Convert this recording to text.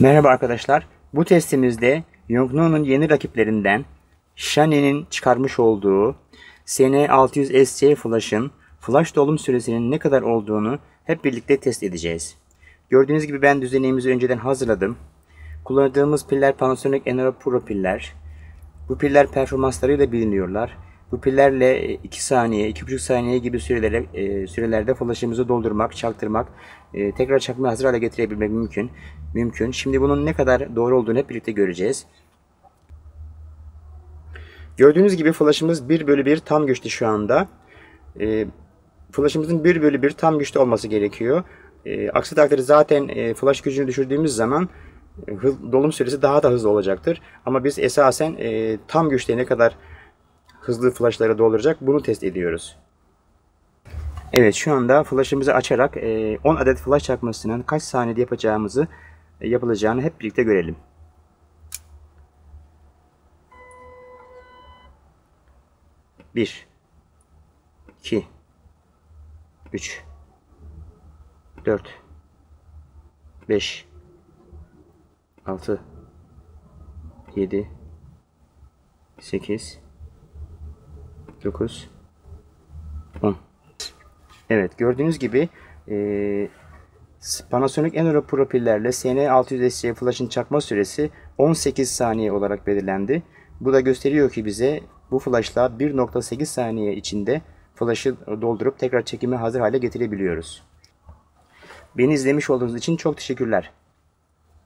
Merhaba arkadaşlar. Bu testimizde Yongnuo'nun yeni rakiplerinden Shani'nin çıkarmış olduğu SN600SC Flash'ın flash dolum süresinin ne kadar olduğunu hep birlikte test edeceğiz. Gördüğünüz gibi ben düzenimizi önceden hazırladım. Kullandığımız piller Panasonic Enero Pro piller. Bu piller performanslarıyla biliniyorlar. Bu pillerle 2 saniye, 2,5 saniye gibi sürelere, e, sürelerde flash'ımızı doldurmak, çaktırmak, e, tekrar çakmaya hazır hale getirebilmek mümkün. Mümkün. Şimdi bunun ne kadar doğru olduğunu hep birlikte göreceğiz. Gördüğünüz gibi flash'ımız 1 bölü 1 tam güçlü şu anda. E, flash'ımızın 1 bölü 1 tam güçlü olması gerekiyor. E, aksi takdirde zaten e, flash gücünü düşürdüğümüz zaman e, dolum süresi daha da hızlı olacaktır. Ama biz esasen e, tam güçte ne kadar hızlı flashları dolduracak bunu test ediyoruz. Evet şu anda flash'ımızı açarak 10 adet flash çakmasının kaç saniyede yapacağımızı yapılacağını hep birlikte görelim. Bir, iki, üç, dört, beş, altı, yedi, sekiz, dokuz, on. Evet gördüğünüz gibi e, Panasonic Enero Pro pillerle SN600SC Flash'ın çakma süresi 18 saniye olarak belirlendi. Bu da gösteriyor ki bize bu flashla 1.8 saniye içinde flash'ı doldurup tekrar çekime hazır hale getirebiliyoruz. Beni izlemiş olduğunuz için çok teşekkürler.